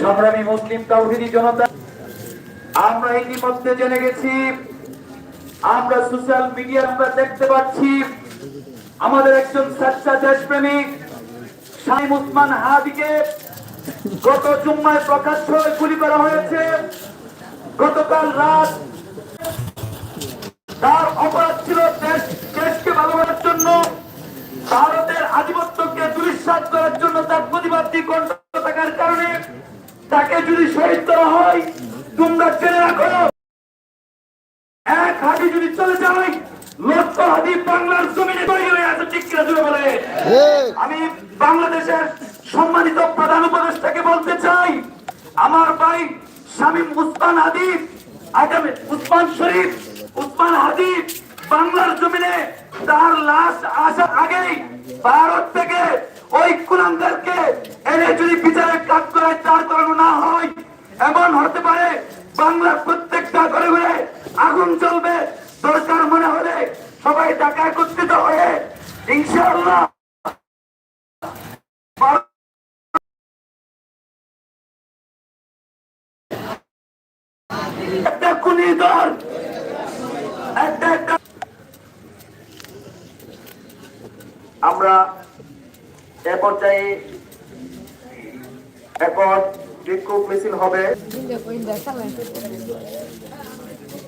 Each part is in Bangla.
সংগ্রামী মুসলিম তাওহিদি জনতা, আমরা ইতিমধ্যে জেনে গেছি, আমরা সোশ্যাল মিডিয়া আমরা দেখতে পাচ্ছি, আমাদের একজন দেশপ্রেমিক উসমান হাদিকে গত জুম্মায় প্রকাশ্য গুলি করা হয়েছে। গতকাল রাত তার অপরাধ ছিল দেশ, দেশকে ভালোবাসার জন্য, ভারতের আধিপত্যকে দুরিশ্বাস করার জন্য তার প্রতিবাদী কণ্ঠ থাকার কারণে তাকে যদি শহীদ করা হয় তোমরা জেনে রাখো এক হাতি যদি চলে যায় লক্ষ হাতি বাংলার জমিনে তৈরি হয়ে আছে ঠিক জুড়ে বলে? আমি বাংলাদেশের সম্মানিত প্রধান উপদেষ্টাকে বলতে চাই আমার ভাই শামীম উসমান হাদিব আগামী উসমান শরীফ উসমান হাদিব বাংলার জমিনে তার লাশ আসার আগেই ভারত থেকে আগুন চলবে দরকার মনে হলে সবাই টাকা একত্রিত হয়ে ইনশাআল্লাহ আমরা এ পর্যায়ে এখন বিক্ষোভ মিছিল হবে।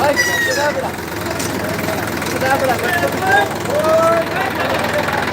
Ay, cuidado, cuidado. Cuidado, cuidado.